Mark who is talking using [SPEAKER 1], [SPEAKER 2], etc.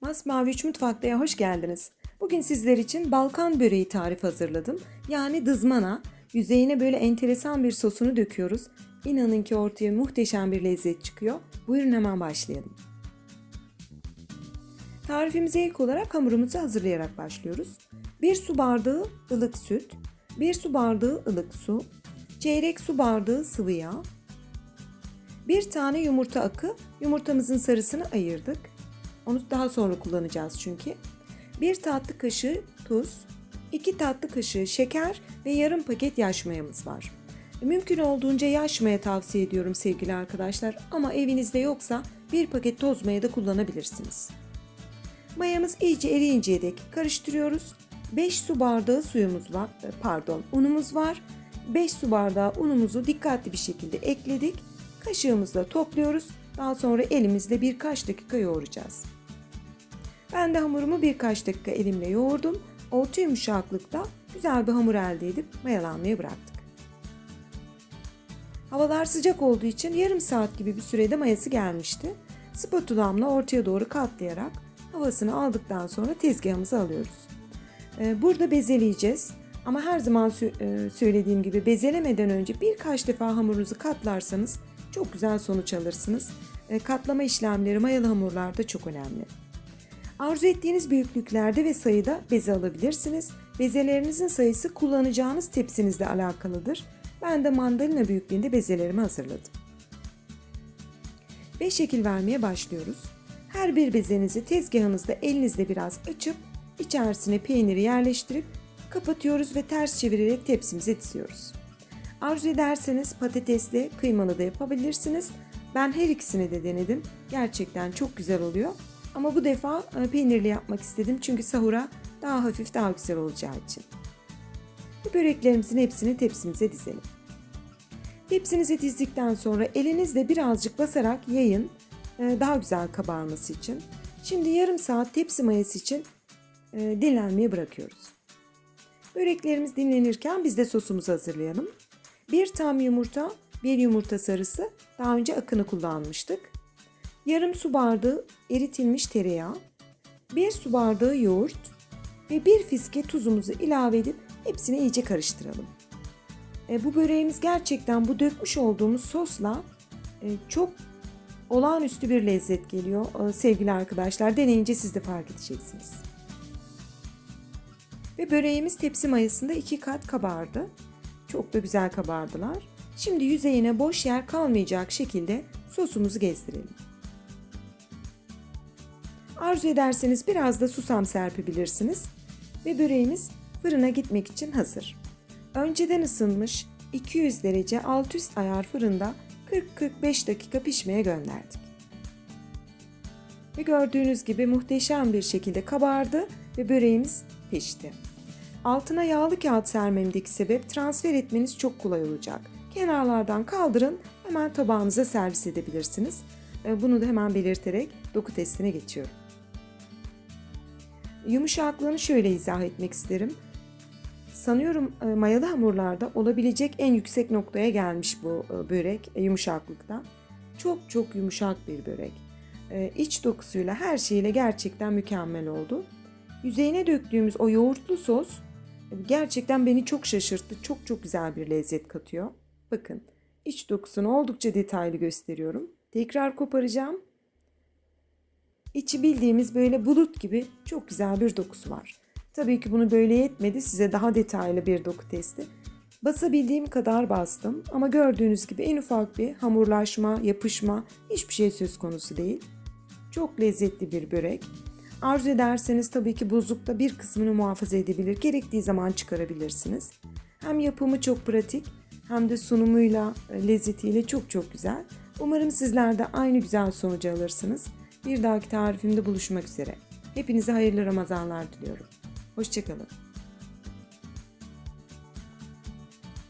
[SPEAKER 1] Masmavi 3 Mutfakta'ya hoş geldiniz. Bugün sizler için Balkan böreği tarif hazırladım. Yani dızmana. Yüzeyine böyle enteresan bir sosunu döküyoruz. İnanın ki ortaya muhteşem bir lezzet çıkıyor. Buyurun hemen başlayalım. Tarifimize ilk olarak hamurumuzu hazırlayarak başlıyoruz. 1 su bardağı ılık süt, 1 su bardağı ılık su, çeyrek su bardağı sıvı yağ, bir tane yumurta akı, yumurtamızın sarısını ayırdık. Onu daha sonra kullanacağız çünkü. Bir tatlı kaşığı tuz, iki tatlı kaşığı şeker ve yarım paket yaş mayamız var. Mümkün olduğunca yaş maya tavsiye ediyorum sevgili arkadaşlar ama evinizde yoksa bir paket toz maya da kullanabilirsiniz. Mayamız iyice eriyinceye dek karıştırıyoruz. 5 su bardağı suyumuz var, pardon unumuz var. 5 su bardağı unumuzu dikkatli bir şekilde ekledik. Kaşığımızla topluyoruz. Daha sonra elimizle birkaç dakika yoğuracağız. Ben de hamurumu birkaç dakika elimle yoğurdum. Orta yumuşaklıkta güzel bir hamur elde edip mayalanmaya bıraktık. Havalar sıcak olduğu için yarım saat gibi bir sürede mayası gelmişti. Spatulamla ortaya doğru katlayarak havasını aldıktan sonra tezgahımıza alıyoruz. Ee, Burada bezeleyeceğiz. Ama her zaman e, söylediğim gibi bezelemeden önce birkaç defa hamurunuzu katlarsanız çok güzel sonuç alırsınız. E, Katlama işlemleri mayalı hamurlarda çok önemli. Arzu ettiğiniz büyüklüklerde ve sayıda beze alabilirsiniz. Bezelerinizin sayısı kullanacağınız tepsinizle alakalıdır. Ben de mandalina büyüklüğünde bezelerimi hazırladım. Ve şekil vermeye başlıyoruz. Her bir bezenizi tezgahınızda elinizle biraz açıp içerisine peyniri yerleştirip kapatıyoruz ve ters çevirerek tepsimize diziyoruz. Arzu ederseniz patatesli, kıymalı da yapabilirsiniz. Ben her ikisini de denedim. Gerçekten çok güzel oluyor. Ama bu defa e, peynirli yapmak istedim çünkü sahura daha hafif daha güzel olacağı için. Bu böreklerimizin hepsini tepsimize dizelim. Tepsinize dizdikten sonra elinizle birazcık basarak yayın e, daha güzel kabarması için. Şimdi yarım saat tepsi mayası için e, dinlenmeye bırakıyoruz. Böreklerimiz dinlenirken biz de sosumuzu hazırlayalım. Bir tam yumurta, bir yumurta sarısı, daha önce akını kullanmıştık. Yarım su bardağı eritilmiş tereyağı, bir su bardağı yoğurt ve bir fiske tuzumuzu ilave edip hepsini iyice karıştıralım. E, bu böreğimiz gerçekten bu dökmüş olduğumuz sosla e, çok olağanüstü bir lezzet geliyor e, sevgili arkadaşlar. Deneyince siz de fark edeceksiniz. Ve böreğimiz tepsi mayasında iki kat kabardı. Çok da güzel kabardılar. Şimdi yüzeyine boş yer kalmayacak şekilde sosumuzu gezdirelim. Arzu ederseniz biraz da susam serpebilirsiniz. Ve böreğimiz fırına gitmek için hazır. Önceden ısınmış 200 derece alt üst ayar fırında 40-45 dakika pişmeye gönderdik. Ve gördüğünüz gibi muhteşem bir şekilde kabardı ve böreğimiz pişti. Altına yağlı kağıt sermemdeki sebep transfer etmeniz çok kolay olacak. Kenarlardan kaldırın hemen tabağınıza servis edebilirsiniz. E, Bunu da hemen belirterek doku testine geçiyorum. Yumuşaklığını şöyle izah etmek isterim. Sanıyorum e, mayalı hamurlarda olabilecek en yüksek noktaya gelmiş bu e, börek e, yumuşaklıkta. Çok çok yumuşak bir börek. İç dokusuyla her şeyiyle gerçekten mükemmel oldu. Yüzeyine döktüğümüz o yoğurtlu sos gerçekten beni çok şaşırttı. Çok çok güzel bir lezzet katıyor. Bakın iç dokusunu oldukça detaylı gösteriyorum. Tekrar koparacağım. İçi bildiğimiz böyle bulut gibi çok güzel bir dokusu var. Tabii ki bunu böyle yetmedi. Size daha detaylı bir doku testi. Basabildiğim kadar bastım ama gördüğünüz gibi en ufak bir hamurlaşma, yapışma hiçbir şey söz konusu değil. Çok lezzetli bir börek. Arzu ederseniz tabii ki buzlukta bir kısmını muhafaza edebilir, gerektiği zaman çıkarabilirsiniz. Hem yapımı çok pratik hem de sunumuyla, lezzetiyle çok çok güzel. Umarım sizler de aynı güzel sonucu alırsınız. Bir dahaki tarifimde buluşmak üzere. Hepinize hayırlı Ramazanlar diliyorum. Hoşçakalın.